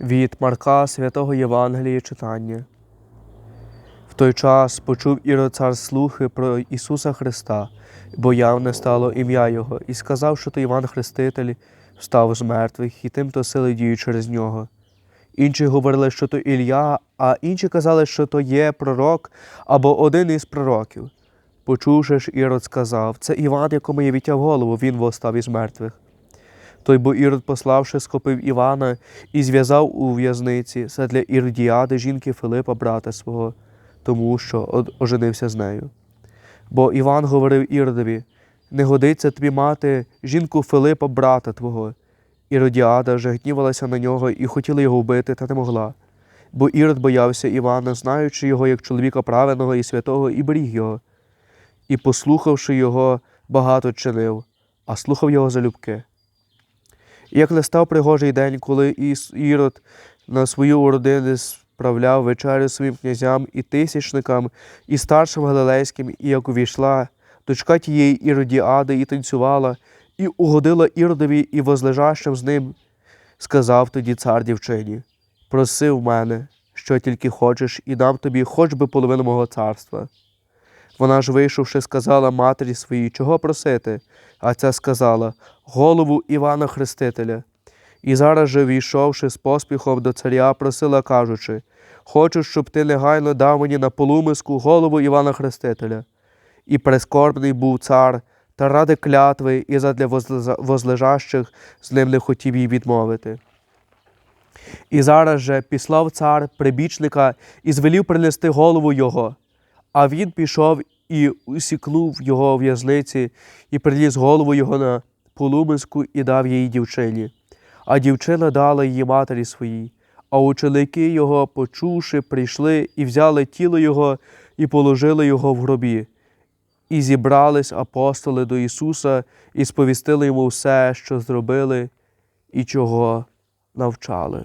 Від Марка святого Євангелія читання. В той час почув Ірод цар слухи про Ісуса Христа, бо явне стало ім'я Його, і сказав, що то Іван Хреститель встав з мертвих, і тим-то сили діють через нього. Інші говорили, що то Ілля, а інші казали, що то є пророк або один із пророків. Почувши ж, Ірод сказав: Це Іван, якому я відтяв голову, він востав із мертвих. Той бо Ірод, пославши, схопив Івана і зв'язав у в'язниці задля Іродіади жінки Филипа, брата свого, тому що оженився з нею. Бо Іван говорив Іродові: не годиться тобі мати жінку Филипа, брата твого. Іродіада вже гнівалася на нього і хотіла його вбити, та не могла. Бо Ірод боявся Івана, знаючи його як чоловіка праведного і святого, і беріг його. І, послухавши його, багато чинив, а слухав його залюбки. Як настав пригожий день, коли Іс- Ірод на свою родину справляв вечерю своїм князям і тисячникам, і старшим галилейським, і як увійшла дочка тієї Іродіади і танцювала, і угодила Іродові і возлежащим з ним, сказав тоді цар дівчині: Проси в мене, що тільки хочеш, і дам тобі хоч би половину мого царства. Вона ж, вийшовши, сказала матері своїй, чого просити, а ця сказала голову Івана Хрестителя. І зараз же, війшовши з поспіхом до царя, просила, кажучи: Хочу, щоб ти негайно дав мені на полумиску голову Івана Хрестителя. І прискорбний був цар, та ради клятви і задля возлежащих з ним не хотів їй відмовити. І зараз же післав цар прибічника і звелів принести голову його. А він пішов і усікнув його в в'язниці, і приніс голову його на полумиску і дав її дівчині. А дівчина дала її матері своїй. А ученики його, почувши, прийшли і взяли тіло його і положили його в гробі. І зібрались апостоли до Ісуса і сповістили йому все, що зробили і чого навчали.